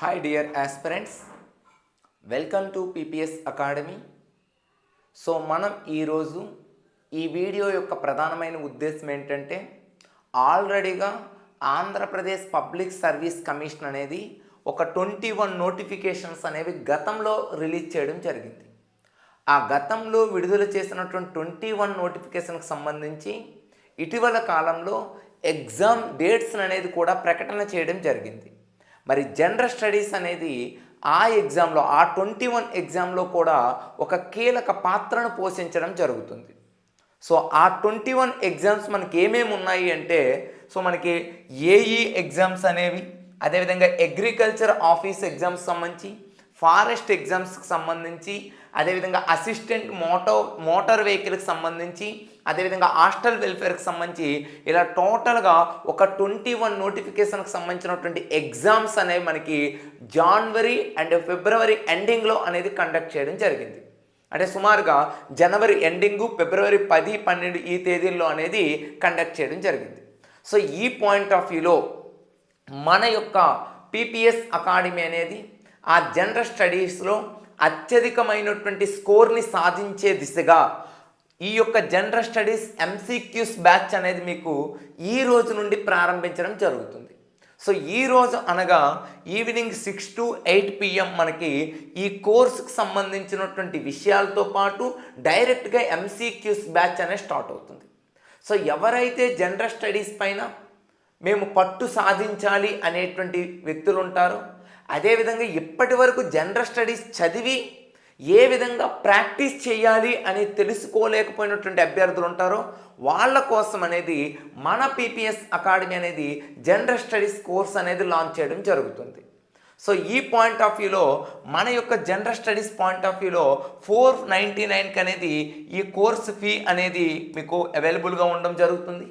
Hi dear aspirants welcome to PPS academy so మనం ఈరోజు ఈ వీడియో యొక్క ప్రధానమైన ఉద్దేశం ఏంటంటే ఆల్రెడీగా ఆంధ్రప్రదేశ్ పబ్లిక్ సర్వీస్ కమిషన్ అనేది ఒక ట్వంటీ వన్ నోటిఫికేషన్స్ అనేవి గతంలో రిలీజ్ చేయడం జరిగింది. ఆ గతంలో విడుదల చేసినటువంటి ట్వంటీ వన్ నోటిఫికేషన్కి సంబంధించి ఇటీవల కాలంలో ఎగ్జామ్ డేట్స్ అనేది కూడా ప్రకటన చేయడం జరిగింది. మరి జనరల్ స్టడీస్ అనేది ఆ ఎగ్జామ్లో ఆ ట్వంటీ వన్ ఎగ్జామ్లో కూడా ఒక కీలక పాత్రను పోషించడం జరుగుతుంది. సో ఆ ట్వంటీ వన్ ఎగ్జామ్స్ మనకి ఏమేమి ఉన్నాయి అంటే సో మనకి ఏఈ ఎగ్జామ్స్ అనేవి అదేవిధంగా అగ్రికల్చర్ ఆఫీస్ ఎగ్జామ్స్ సంబంధించి ఫారెస్ట్ ఎగ్జామ్స్కి సంబంధించి అదేవిధంగా అసిస్టెంట్ మోటో మోటార్ వెహికల్కి సంబంధించి అదేవిధంగా హాస్టల్ వెల్ఫేర్కి సంబంధించి ఇలా టోటల్గా ఒక ట్వంటీ వన్ నోటిఫికేషన్కి సంబంధించినటువంటి ఎగ్జామ్స్ అనేవి మనకి జాన్వరి అండ్ ఫిబ్రవరి ఎండింగ్లో అనేది కండక్ట్ చేయడం జరిగింది. అంటే సుమారుగా జనవరి ఎండింగు ఫిబ్రవరి పది పన్నెండు ఈ తేదీల్లో అనేది కండక్ట్ చేయడం జరిగింది. సో ఈ పాయింట్ ఆఫ్ వ్యూలో మన యొక్క పీపీఎస్ అకాడమీ అనేది ఆ జనరల్ స్టడీస్లో అత్యధికమైనటువంటి స్కోర్ని సాధించే దిశగా ఈ యొక్క జనరల్ స్టడీస్ ఎంసీక్యూస్ బ్యాచ్ అనేది మీకు ఈ రోజు నుండి ప్రారంభించడం జరుగుతుంది. సో ఈ రోజు అనగా evening six to eight PM మనకి ఈ కోర్సుకు సంబంధించినటువంటి విషయాలతో పాటు డైరెక్ట్గా ఎంసీక్యూస్ బ్యాచ్ అనేది స్టార్ట్ అవుతుంది. సో ఎవరైతే జనరల్ స్టడీస్ పైన మేము పట్టు సాధించాలి అనేటువంటి వ్యక్తులు ఉంటారో అదేవిధంగా ఇప్పటి వరకు జనరల్ స్టడీస్ చదివి ఏ విధంగా ప్రాక్టీస్ చేయాలి అని తెలుసుకోలేకపోయినటువంటి అభ్యర్థులు ఉంటారో వాళ్ళ కోసం అనేది మన పీపీఎస్ అకాడమీ అనేది జనరల్ స్టడీస్ కోర్స్ అనేది లాంచ్ చేయడం జరుగుతుంది. సో ఈ పాయింట్ ఆఫ్ వ్యూలో మన యొక్క జనరల్ స్టడీస్ పాయింట్ ఆఫ్ వ్యూలో ఫోర్ నైంటీ నైన్కి అనేది ఈ కోర్స్ ఫీ అనేది మీకు అవైలబుల్గా ఉండడం జరుగుతుంది.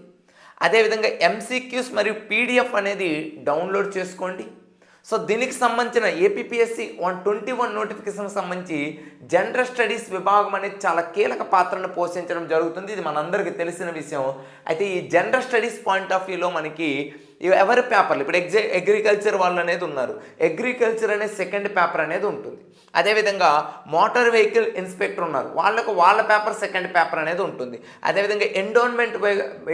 అదేవిధంగా ఎంసీక్యూస్ మరియు పీడిఎఫ్ అనేది డౌన్లోడ్ చేసుకోండి. సో దీనికి సంబంధించిన ఏపీఎస్సి వన్ ట్వంటీ వన్ నోటిఫికేషన్కి సంబంధించి జనరల్ స్టడీస్ విభాగం అనేది చాలా కీలక పాత్రను పోషించడం జరుగుతుంది. ఇది మనందరికీ తెలిసిన విషయం. అయితే ఈ జనరల్ స్టడీస్ పాయింట్ ఆఫ్ వ్యూలో మనకి ఎవరి పేపర్లు? ఇప్పుడు ఎగ్జా అగ్రికల్చర్ వాళ్ళు అనేది ఉన్నారు. అగ్రికల్చర్ అనే సెకండ్ పేపర్ అనేది ఉంటుంది. అదేవిధంగా మోటార్ వెహికల్ ఇన్స్పెక్టర్ ఉన్నారు. వాళ్ళకు వాళ్ళ పేపర్ సెకండ్ పేపర్ అనేది ఉంటుంది. అదేవిధంగా ఎండోన్మెంట్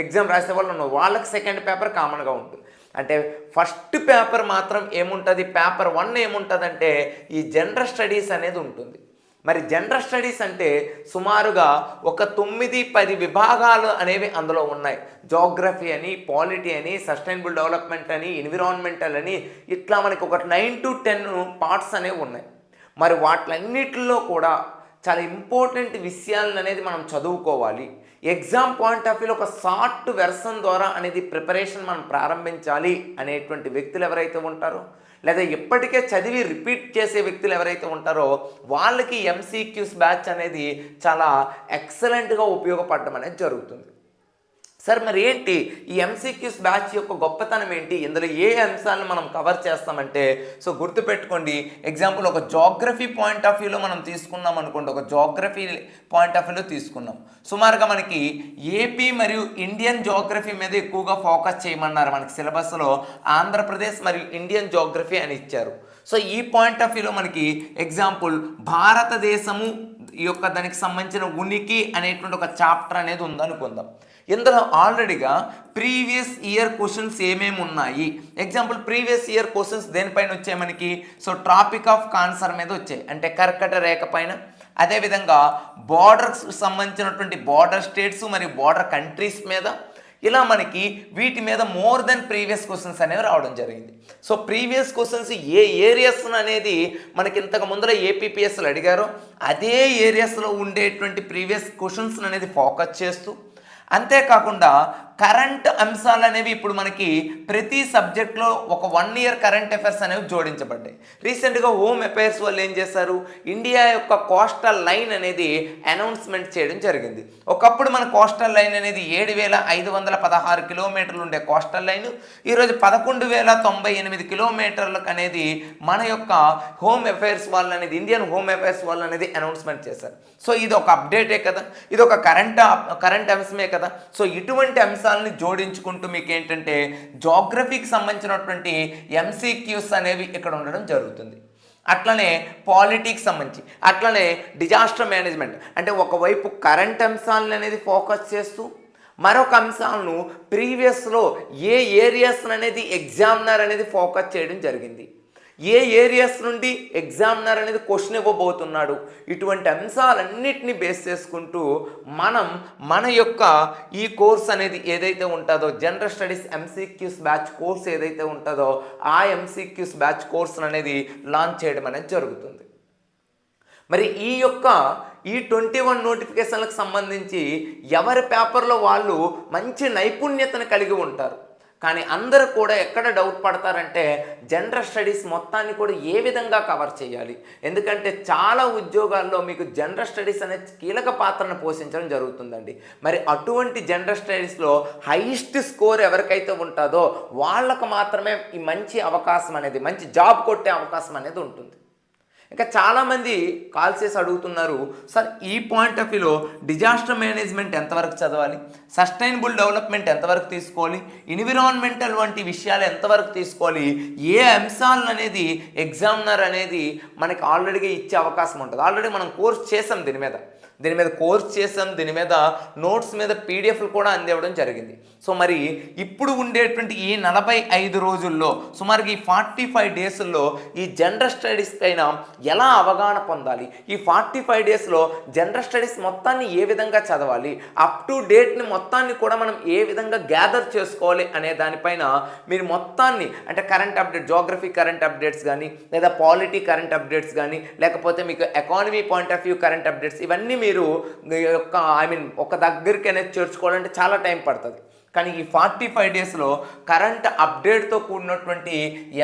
ఎగ్జామ్ రాసే వాళ్ళు ఉన్నారు. వాళ్ళకి సెకండ్ పేపర్ కామన్గా ఉంటుంది. అంటే ఫస్ట్ పేపర్ మాత్రం ఏముంటుంది? పేపర్ వన్ ఏముంటుందంటే ఈ జనరల్ స్టడీస్ అనేది ఉంటుంది. మరి జనరల్ స్టడీస్ అంటే సుమారుగా ఒక తొమ్మిది పది విభాగాలు అనేవి అందులో ఉన్నాయి. జోగ్రఫీ అని పాలిటీ అని సస్టైనబుల్ డెవలప్మెంట్ అని ఎన్విరాన్మెంటల్ అని ఇట్లా మనకి ఒక నైన్ టు టెన్ పార్ట్స్ అనేవి ఉన్నాయి. మరి వాటిలన్నిటిలో కూడా చాలా ఇంపార్టెంట్ విషయాలను అనేది మనం చదువుకోవాలి. ఎగ్జామ్ పాయింట్ ఆఫ్ వ్యూలో ఒక షార్ట్ వెర్షన్ ద్వారా అనేది ప్రిపరేషన్ మనం ప్రారంభించాలి అనేటువంటి వ్యక్తులు ఎవరైతే ఉంటారో లేదా ఇప్పటికే చదివి రిపీట్ చేసే వ్యక్తులు ఎవరైతే ఉంటారో వాళ్ళకి ఎంసీక్యూస్ బ్యాచ్ అనేది చాలా ఎక్సలెంట్గా ఉపయోగపడడం అనేది జరుగుతుంది. సార్ మరి ఏంటి? ఈ ఎంసీక్యూస్ బ్యాచ్ యొక్క గొప్పతనం ఏంటి? ఇందులో ఏ అంశాలను మనం కవర్ చేస్తామంటే సో గుర్తుపెట్టుకోండి ఎగ్జాంపుల్ ఒక జాగ్రఫీ పాయింట్ ఆఫ్ వ్యూలో మనం తీసుకున్నాం అనుకోండి ఒక జాగ్రఫీ పాయింట్ ఆఫ్ వ్యూలో తీసుకున్నాం. సుమారుగా మనకి ఏపీ మరియు ఇండియన్ జాగ్రఫీ మీద ఎక్కువగా ఫోకస్ చేయమన్నారు. మనకి సిలబస్లో ఆంధ్రప్రదేశ్ మరియు ఇండియన్ జాగ్రఫీ అని ఇచ్చారు. సో ఈ పాయింట్ ఆఫ్ వ్యూలో మనకి ఎగ్జాంపుల్ భారతదేశము ఈ యొక్క దానికి సంబంధించిన ఉనికి అనేటువంటి ఒక చాప్టర్ అనేది ఉందనుకుందాం. ఇందులో ఆల్రెడీగా ప్రీవియస్ ఇయర్ క్వశ్చన్స్ ఏమేమి ఉన్నాయి? ఎగ్జాంపుల్ ప్రీవియస్ ఇయర్ క్వశ్చన్స్ దేనిపైన వచ్చాయి మనకి? సో ట్రాపిక్ ఆఫ్ కాన్సర్ మీద వచ్చాయి. అంటే కర్కట రేఖ పైన. అదేవిధంగా బార్డర్స్ సంబంధించినటువంటి బార్డర్ స్టేట్స్ మరియు బార్డర్ కంట్రీస్ మీద. ఇలా మనకి వీటి మీద మోర్ దెన్ ప్రీవియస్ క్వశ్చన్స్ అనేవి రావడం జరిగింది. సో ప్రీవియస్ క్వశ్చన్స్ ఏ ఏరియాస్ అనేది మనకి ఇంతకు ముందర ఏపీపీఎస్లు అడిగారో అదే ఏరియాస్లో ఉండేటువంటి ప్రీవియస్ క్వశ్చన్స్ అనేది ఫోకస్ చేస్తూ అంతేకాకుండా కరెంట్ అంశాలు అనేవి ఇప్పుడు మనకి ప్రతి సబ్జెక్ట్లో ఒక వన్ ఇయర్ కరెంట్ అఫైర్స్ అనేవి జోడించబడ్డాయి. రీసెంట్గా హోమ్ అఫైర్స్ వాళ్ళు ఏం చేశారు? ఇండియా యొక్క కోస్టల్ లైన్ అనేది అనౌన్స్మెంట్ చేయడం జరిగింది. ఒకప్పుడు మన కోస్టల్ లైన్ అనేది ఏడు వేల ఐదు వందల పదహారు కిలోమీటర్లు ఉండే కోస్టల్ లైన్. ఈరోజు పదకొండు వేల తొంభై ఎనిమిది కిలోమీటర్లకు అనేది మన యొక్క హోమ్ అఫైర్స్ వాళ్ళు అనేది ఇండియన్ హోమ్ అఫైర్స్ వాళ్ళు అనేది అనౌన్స్మెంట్ చేశారు. సో ఇది ఒక అప్డేటే కదా? ఇది ఒక కరెంట్ కరెంట్ అంశమే కదా? సో ఇటువంటి అంశం అంశాలని జోడించుకుంటూ మీకు ఏంటంటే జోగ్రఫీకి సంబంధించినటువంటి ఎంసీక్యూస్ అనేవి ఇక్కడ ఉండడం జరుగుతుంది. అట్లనే పాలిటిక్స్ సంబంధించి అట్లనే డిజాస్టర్ మేనేజ్మెంట్. అంటే ఒకవైపు కరెంట్ అంశాలను అనేది ఫోకస్ చేస్తూ మరొక అంశాలను ప్రీవియస్లో ఏ ఏరియాస్ అనేది ఎగ్జామినర్ అనేది ఫోకస్ చేయడం జరిగింది. ఏ ఏరియాస్ నుండి ఎగ్జామినర్ అనేది క్వశ్చన్ ఇవ్వబోతున్నాడు? ఇటువంటి అంశాలన్నిటిని బేస్ చేసుకుంటూ మనం మన యొక్క ఈ కోర్స్ అనేది ఏదైతే ఉంటుందో general studies MCQs batch course ఏదైతే ఉంటుందో ఆ ఎంసీక్యూస్ బ్యాచ్ కోర్స్ అనేది లాంచ్ చేయడం అనేది జరుగుతుంది. మరి ఈ యొక్క ఈ ట్వంటీ వన్ నోటిఫికేషన్లకు సంబంధించి ఎవరి పేపర్లో వాళ్ళు మంచి నైపుణ్యతను కలిగి ఉంటారు? కానీ అందరూ కూడా ఎక్కడ డౌట్ పడతారంటే జనరల్ స్టడీస్ మొత్తాన్ని కూడా ఏ విధంగా కవర్ చేయాలి? ఎందుకంటే చాలా ఉద్యోగాల్లో మీకు జనరల్ స్టడీస్ అనే కీలక పాత్రను పోషించడం జరుగుతుందండి. మరి అటువంటి జనరల్ స్టడీస్లో హైయెస్ట్ స్కోర్ ఎవరికైతే ఉంటుందో వాళ్ళకు మాత్రమే ఈ మంచి అవకాశం అనేది మంచి జాబ్ కొట్టే అవకాశం అనేది ఉంటుంది. ఇంకా చాలామంది కాల్ చేసి అడుగుతున్నారు సార్ ఈ పాయింట్ ఆఫ్ వ్యూలో డిజాస్టర్ మేనేజ్మెంట్ ఎంతవరకు చదవాలి? సస్టైనబుల్ డెవలప్మెంట్ ఎంతవరకు తీసుకోవాలి? ఎన్విరాన్మెంటల్ వంటి విషయాలు ఎంతవరకు తీసుకోవాలి? ఏ అంశాలను అనేది ఎగ్జామినర్ అనేది మనకి ఆల్రెడీగా ఇచ్చే అవకాశం ఉంటుంది. ఆల్రెడీ మనం కోర్స్ చేసాం దీని మీద. దీని మీద కోర్స్ చేసాం దీని మీద నోట్స్ మీద పీడిఎఫ్లు కూడా అందివ్వడం జరిగింది. సో మరి ఇప్పుడు ఉండేటువంటి ఈ నలభై ఐదు రోజుల్లో సుమారుగా ఈ ఫార్టీ ఫైవ్ డేస్లో ఈ జనరల్ స్టడీస్ పైన ఎలా అవగాహన పొందాలి? ఈ ఫార్టీ ఫైవ్ డేస్లో జనరల్ స్టడీస్ మొత్తాన్ని ఏ విధంగా చదవాలి? అప్ టు డేట్ని మొత్తాన్ని కూడా మనం ఏ విధంగా గ్యాదర్ చేసుకోవాలి అనే దానిపైన మీరు మొత్తాన్ని అంటే current update geography current updates కానీ లేదా పాలిటీ కరెంట్ అప్డేట్స్ కానీ లేకపోతే మీకు economy point of view current updates ఇవన్నీ మీరు ఒక యొక్క ఐ మీన్ ఒక దగ్గరికి అనేది చేర్చుకోవాలంటే చాలా టైం పడుతుంది. కానీ ఈ ఫార్టీ ఫైవ్ డేస్లో కరెంట్ అప్డేట్తో కూడినటువంటి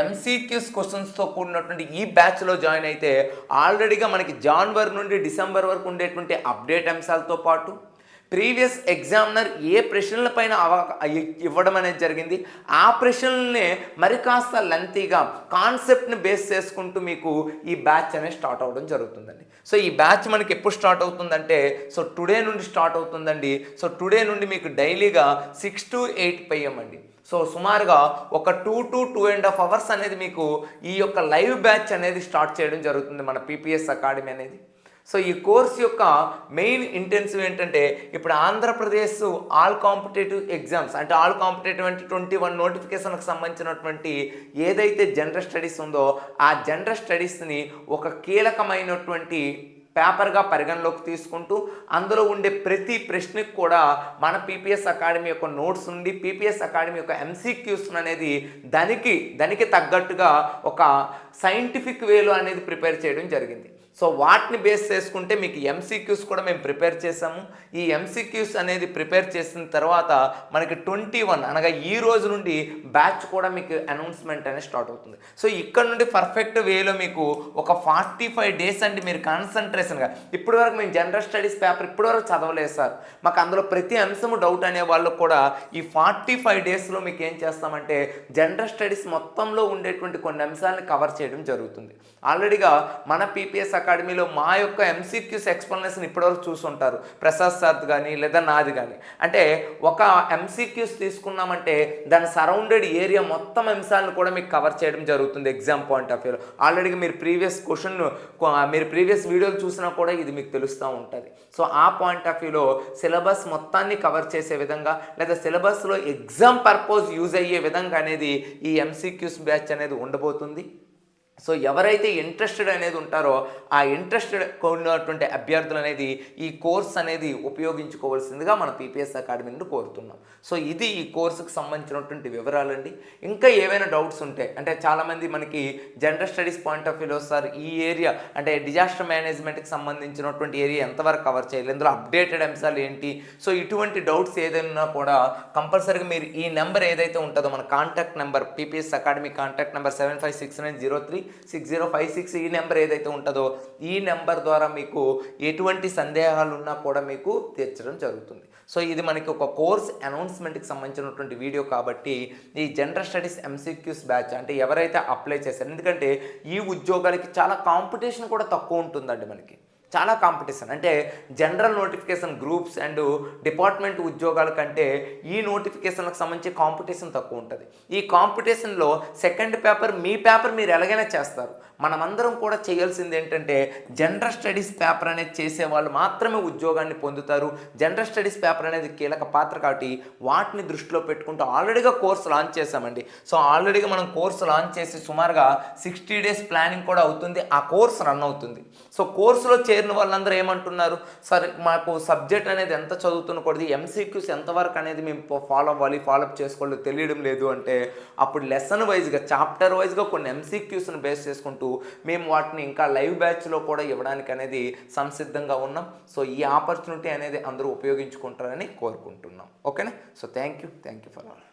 ఎంసీక్యూస్ క్వశ్చన్స్తో కూడినటువంటి ఈ బ్యాచ్లో జాయిన్ అయితే ఆల్రెడీగా మనకి జాన్వరి నుండి డిసెంబర్ వరకు ఉండేటువంటి అప్డేట్ అంశాలతో పాటు ప్రీవియస్ ఎగ్జామినర్ ఏ ప్రశ్నలపైన అవకా ఇవ్వడం అనేది జరిగింది. ఆ ప్రశ్నలనే మరి కాస్త లెంతీగా కాన్సెప్ట్ని బేస్ చేసుకుంటూ మీకు ఈ బ్యాచ్ అనేది స్టార్ట్ అవ్వడం జరుగుతుందండి. సో ఈ బ్యాచ్ మనకి ఎప్పుడు స్టార్ట్ అవుతుందంటే సో టుడే నుండి స్టార్ట్ అవుతుందండి. సో టుడే నుండి మీకు డైలీగా సిక్స్ టు ఎయిట్ పిఎం అండి. సో సుమారుగా ఒక two to two and half hours అనేది మీకు ఈ యొక్క లైవ్ బ్యాచ్ అనేది స్టార్ట్ చేయడం జరుగుతుంది మన పీపీఎస్ అకాడమీ అనేది. సో ఈ కోర్స్ యొక్క మెయిన్ ఇంటెన్సివ్ ఏంటంటే ఇప్పుడు ఆంధ్రప్రదేశ్ ఆల్ కాంపిటేటివ్ ఎగ్జామ్స్ అంటే ఆల్ కాంపిటేటివ్ అంటే ట్వంటీ వన్ నోటిఫికేషన్కి సంబంధించినటువంటి ఏదైతే జనరల్ స్టడీస్ ఉందో ఆ జనరల్ స్టడీస్ని ఒక కీలకమైనటువంటి పేపర్గా పరిగణలోకి తీసుకుంటూ అందులో ఉండే ప్రతి ప్రశ్నకు కూడా మన పీపీఎస్ అకాడమీ యొక్క నోట్స్ నుండి పీపీఎస్ అకాడమీ యొక్క ఎంసీక్యూస్ అనేది దానికి దానికి తగ్గట్టుగా ఒక సైంటిఫిక్ వేలో అనేది ప్రిపేర్ చేయడం జరిగింది. సో వాటిని బేస్ చేసుకుంటే మీకు ఎంసీక్యూస్ కూడా మేము ప్రిపేర్ చేసాము ఈ ఎంసీక్యూస్ అనేది ప్రిపేర్ చేసిన తర్వాత మనకి ట్వంటీ వన్ అనగా ఈ రోజు నుండి బ్యాచ్ కూడా మీకు అనౌన్స్మెంట్ అనేది స్టార్ట్ అవుతుంది. సో ఇక్కడ నుండి పర్ఫెక్ట్ వేలో మీకు ఒక ఫార్టీ ఫైవ్ డేస్ అంటే మీరు కాన్సన్ట్రేషన్గా ఇప్పటి వరకు మేము జనరల్ స్టడీస్ పేపర్ ఇప్పటి వరకు చదవలేదు సార్. మాకు అందులో ప్రతి అంశము డౌట్ అనే వాళ్ళు కూడా ఈ ఫార్టీ ఫైవ్ డేస్లో మీకు ఏం చేస్తామంటే జనరల్ స్టడీస్ మొత్తంలో ఉండేటువంటి కొన్ని అంశాలను కవర్ చేయడం జరుగుతుంది. ఆల్రెడీగా మన పీపీఎస్ అకాడమీలో మా యొక్క ఎంసీక్యూస్ ఎక్స్ప్లెనేషన్ ఇప్పటివరకు చూసుంటారు. ప్రసాద్ సార్ కానీ లేదా నాది కానీ అంటే ఒక ఎంసీక్యూస్ తీసుకున్నామంటే దాని సరౌండెడ్ ఏరియా మొత్తం అంశాలను కూడా మీకు కవర్ చేయడం జరుగుతుంది ఎగ్జామ్ పాయింట్ ఆఫ్ వ్యూలో ఆల్రెడీగా మీరు ప్రీవియస్ క్వశ్చన్ మీరు ప్రీవియస్ వీడియోలు చూసినా కూడా ఇది మీకు తెలుస్తూ ఉంటుంది. సో ఆ పాయింట్ ఆఫ్ వ్యూలో సిలబస్ మొత్తాన్ని కవర్ చేసే విధంగా లేదా సిలబస్లో ఎగ్జామ్ పర్పస్ యూజ్ అయ్యే విధంగా అనేది ఈ ఎంసీక్యూస్ బ్యాచ్ అనేది ఉండబోతుంది. సో ఎవరైతే ఇంట్రెస్టెడ్ అనేది ఉంటారో ఆ ఇంట్రెస్టెడ్ ఉన్నటువంటి అభ్యర్థులు అనేది ఈ కోర్స్ అనేది ఉపయోగించుకోవాల్సిందిగా మన పీపీఎస్ అకాడమీ నుండి కోరుతున్నాం. సో ఇది ఈ కోర్సుకు సంబంధించినటువంటి వివరాలండి. ఇంకా ఏవైనా డౌట్స్ ఉంటే అంటే చాలామంది మనకి జనరల్ స్టడీస్ పాయింట్ ఆఫ్ వ్యూలో సార్ ఈ ఏరియా అంటే డిజాస్టర్ మేనేజ్మెంట్కి సంబంధించినటువంటి ఏరియా ఎంతవరకు కవర్ చేయాలి ఇందులో అప్డేటెడ్ అంశాలు ఏంటి? సో ఇటువంటి డౌట్స్ ఏదైనా కూడా కంపల్సరీగా మీరు ఈ నెంబర్ ఏదైతే ఉంటుందో మన contact number PPS academy contact number seven five six nine zero three six zero five six ఈ నెంబర్ ఏదైతే ఉంటుందో ఈ నెంబర్ ద్వారా మీకు ఎటువంటి సందేహాలు ఉన్నా కూడా మీకు తీర్చడం జరుగుతుంది. సో ఇది మనకి ఒక కోర్స్ అనౌన్స్మెంట్కి సంబంధించినటువంటి వీడియో కాబట్టి ఈ జనరల్ స్టడీస్ ఎంసీక్యూస్ బ్యాచ్ అంటే ఎవరైతే అప్లై చేశారు ఎందుకంటే ఈ ఉద్యోగాలకి చాలా కాంపిటీషన్ కూడా తక్కువ ఉంటుందండి మనకి. చాలా కాంపిటీషన్ అంటే general notification groups and department ఉద్యోగాల కంటే ఈ నోటిఫికేషన్లకు సంబంధించి కాంపిటీషన్ తక్కువ ఉంటుంది. ఈ కాంపిటీషన్లో సెకండ్ పేపర్ మీ పేపర్ మీరు ఎలాగైనా చేస్తారు. మనమందరం కూడా చేయాల్సింది ఏంటంటే జనరల్ స్టడీస్ పేపర్ అనేది చేసే వాళ్ళు మాత్రమే ఉద్యోగాన్ని పొందుతారు. జనరల్ స్టడీస్ పేపర్ అనేది కీలక పాత్ర కాబట్టి వాటిని దృష్టిలో పెట్టుకుంటూ ఆల్రెడీగా కోర్సు లాంచ్ చేసామండి సో ఆల్రెడీగా మనం కోర్సు లాంచ్ చేసి సుమారుగా సిక్స్టీ డేస్ ప్లానింగ్ కూడా అవుతుంది. ఆ కోర్స్ రన్ అవుతుంది. సో కోర్సులో చే చేరిన వాళ్ళందరూ ఏమంటున్నారు? సరే మాకు సబ్జెక్ట్ అనేది ఎంత చదువుతున్నకూడదు ఎంసీక్యూస్ ఎంతవరకు అనేది మేము ఫాలో అవ్వాలి ఫాలోఅప్ చేసుకోవాలి తెలియడం లేదు. అంటే అప్పుడు లెసన్ వైజ్గా చాప్టర్ వైజ్గా కొన్ని ఎంసీక్యూస్ని బేస్ చేసుకుంటూ మేము వాటిని ఇంకా లైవ్ బ్యాచ్లో కూడా ఇవ్వడానికి అనేది సంసిద్ధంగా ఉన్నాం. సో ఈ ఆపర్చునిటీ అనేది అందరూ ఉపయోగించుకుంటారని కోరుకుంటున్నాం. ఓకేనా? So thank you thank you for all.